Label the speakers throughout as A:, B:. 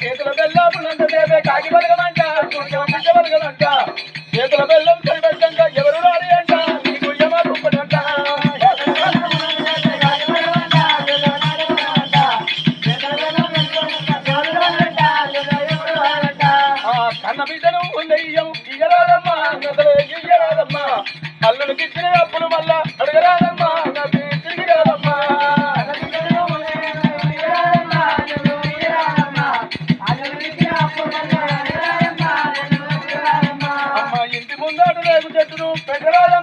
A: చేతుల బెల్లం దేవే కాకి బలగమంట సూర్యం బిడ్డ బలగమంట. చేతుల బెల్లం కనిపెట్టంట ఎవరు రాలి అంట నీకు యమ రూపడంట కన్న బిడ్డను ఉందయ్యం ఇయ్యరాదమ్మా నదలే ఇయ్యరాదమ్మా అల్లుడు తిట్టిన అప్పులు మళ్ళా అడగరాదమ్మా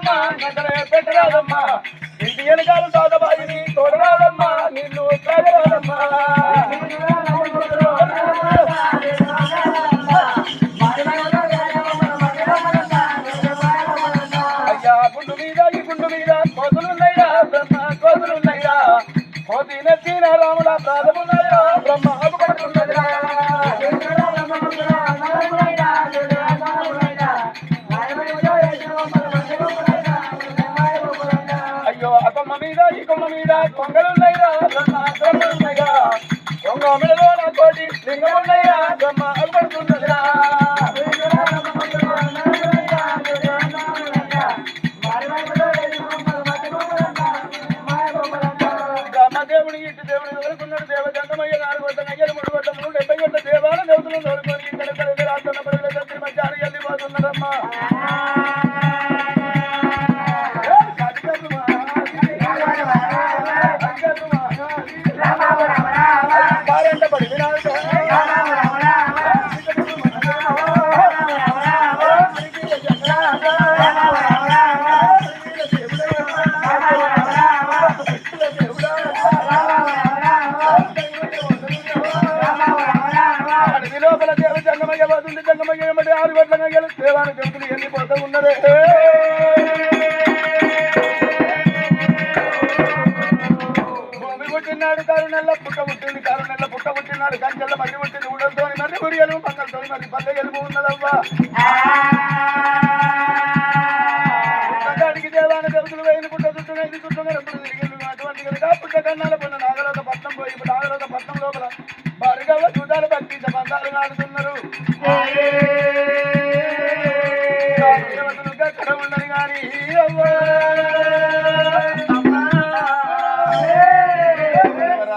A: పెట్టరాదమ్మా నదలే పెట్టరాదమ్మా. ఇంటి వెనకాల సాదబాయిని తోడరాదమ్మా నిన్ను తాగరాదమ్మా అయ్యా గుండు మీద ఈ గుండు మీద కోతులున్నాయా బ్రహ్మ కోతులున్నాయా కోతి నచ్చిన రాముల ప్రాధమున్నాయా బ్రహ్మ ఆకుపడుతున్నదిరా అయ్యో ఆ కొమ్మ మీద ఈ కొమ్మ మీద కొంగలున్నాయిరా బ్రహ్మ కొంగలున్నాయిరా కొంగ మెడలో నా కోటి లింగమున్నాయా బ్రహ్మ ఆకుపడుతున్నదిరా బ్రహ్మదేవుని ఇంటి దేవుని ఎదుర్కొన్నాడు దేవ నాలుగు వద్ద నయ్యలు మూడు వద్ద మూడు డెబ్బై వద్ద దేవాల దేవతలను తోడుకొని ఇక్కడ రాష్ట్రంలో రాస్తున్న పరుగుల తండ్రి మధ్యాహ్నం వెళ్ళిపోతున్నారమ్మా పుట్టినాడు కారు నెల పుట్ట పుట్టింది కారు నెల పుట్ట పుట్టినాడు కంచెల మధ్య పుట్టింది అని మరి గురియలు మంగళతో మరి పల్లె గెలుపు ఉన్నదవ్వా? దేవతలు వేయిన పుట్ట చుట్టూ ఇది చుట్టూ అటువంటి కనుక పుట్ట కన్నాల పొన్న నాగలోక పట్నం పోయి ఇప్పుడు నాగలోక పట్నం లోపల. భార్గవ చూడాలు భక్తి బంధాలు నాడుతున్నారు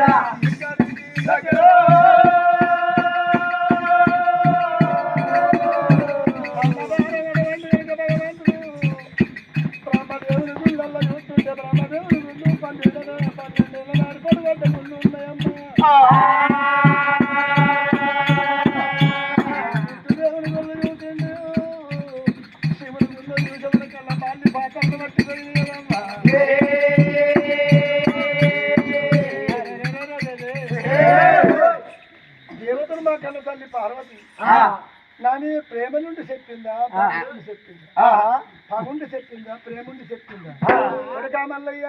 A: Yeah. కన్న తల్లి పార్వతి నాని ప్రేమ నుండి చెప్పిందా నుండి చెప్పిందా? పగుండి చెప్పిందా ప్రేమ నుండి చెప్పిందా? కొడుకా మల్లయ్య.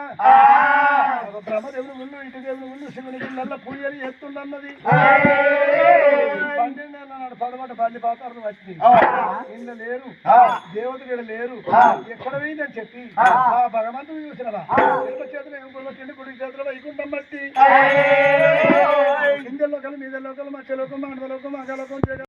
A: బ్రహ్మదేవుడు ముందు ఇటు దేవుడు ముందు శివుని గుళ్ళల్లో పూజలు చేస్తుండన్నది. నెలల నాడు పడమట పల్లి పాత్రలు వచ్చింది ఇందులో లేరు. దేవతలు ఇక్కడ లేరు. ఎక్కడ పోయిందని చెప్పి. ఆ. భగవంతుడు చూసినవా? ఎడమ చేతులు ఏం కొడుకు కుడి చేతులు వైకుంఠం బట్టి కింద లోకలు మీద లోకలు మధ్య లోకం మండల లోకం మగ లోకం